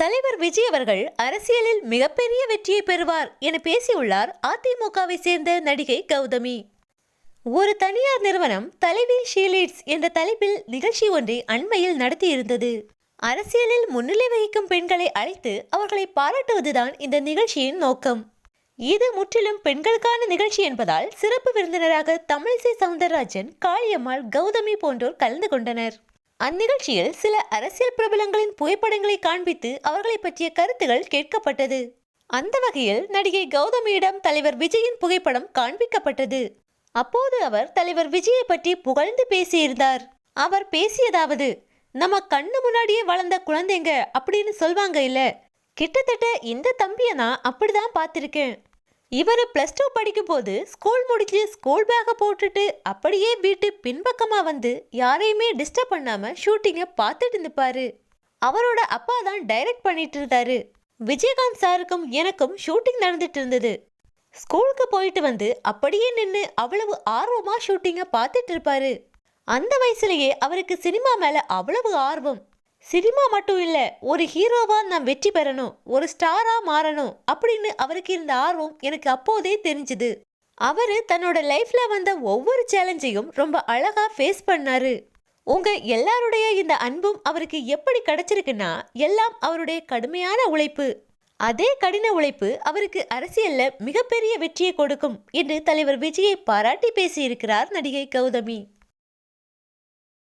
தலைவர் விஜய் அவர்கள் அரசியலில் மிகப்பெரிய வெற்றியை பெறுவார் என பேசியுள்ளார் அதிமுகவை சேர்ந்த நடிகை கௌதமி. ஒரு தனியார் நிறுவனம் தலைவி ஷீலீட்ஸ் என்ற தலைப்பில் நிகழ்ச்சி ஒன்றை அண்மையில் நடத்தியிருந்தது. அரசியலில் முன்னிலை வகிக்கும் பெண்களை அழைத்து அவர்களை பாராட்டுவதுதான் இந்த நிகழ்ச்சியின் நோக்கம். இது முற்றிலும் பெண்களுக்கான நிகழ்ச்சி என்பதால் சிறப்பு விருந்தினராக தமிழிசை சவுந்தரராஜன் காளியம்மாள் கௌதமி போன்றோர் கலந்து கொண்டனர். அந்நிகழ்ச்சியில் சில அரசியல் பிரபலங்களின் புகைப்படங்களை காண்பித்து அவர்களை பற்றிய கருத்துகள் கேட்கப்பட்டது. அந்த வகையில் நடிகை கௌதமியிடம் தலைவர் விஜயின் புகைப்படம் காண்பிக்கப்பட்டது. அப்போது அவர் தலைவர் விஜயை பற்றி புகழ்ந்து பேசியிருந்தார். அவர் பேசியதாவது நம்ம கண்ணு முன்னாடியே வளர்ந்த குழந்தைங்க அப்படின்னு சொல்வாங்க இல்ல? கிட்டத்தட்ட இந்த தம்பியை நான் அப்படிதான் பார்த்துருக்கேன். இவர் ப்ளஸ் டூ படிக்கும்போது ஸ்கூல் முடிச்சு ஸ்கூல் பேக்கை போட்டுட்டு அப்படியே வீட்டு பின்பக்கமாக வந்து யாரையுமே டிஸ்டர்ப் பண்ணாமல் ஷூட்டிங்கை பார்த்துட்டு இருந்துப்பாரு அவரோட அப்பா தான் டைரக்ட் பண்ணிட்டு இருந்தாரு. விஜயகாந்த் சாருக்கும் எனக்கும் ஷூட்டிங் நடந்துட்டு இருந்தது. ஸ்கூலுக்கு போயிட்டு வந்து அப்படியே நின்று அவ்வளவு ஆர்வமாக ஷூட்டிங்கை பார்த்துட்டு இருப்பாரு. அந்த வயசுலேயே அவருக்கு சினிமா மேலே அவ்வளவு ஆர்வம். சினிமா மட்டும் இல்லை ஒரு ஹீரோவாக நான் வெற்றி பெறணும் ஒரு ஸ்டாராக மாறணும் அப்படின்னு அவருக்கு இருந்த ஆர்வம் எனக்கு அப்போதே தெரிஞ்சுது. அவர் தன்னோட லைஃப்பில் வந்த ஒவ்வொரு சேலஞ்சையும் ரொம்ப அழகாக ஃபேஸ் பண்ணார். உங்கள் எல்லாருடைய இந்த அன்பும் அவருக்கு எப்படி கிடைச்சிருக்குன்னா எல்லாம் அவருடைய கடுமையான உழைப்பு. அதே கடின உழைப்பு அவருக்கு அரசியலில் மிகப்பெரிய வெற்றியை கொடுக்கும் என்று தலைவர் விஜயை பாராட்டி பேசியிருக்கிறார் நடிகை கௌதமி.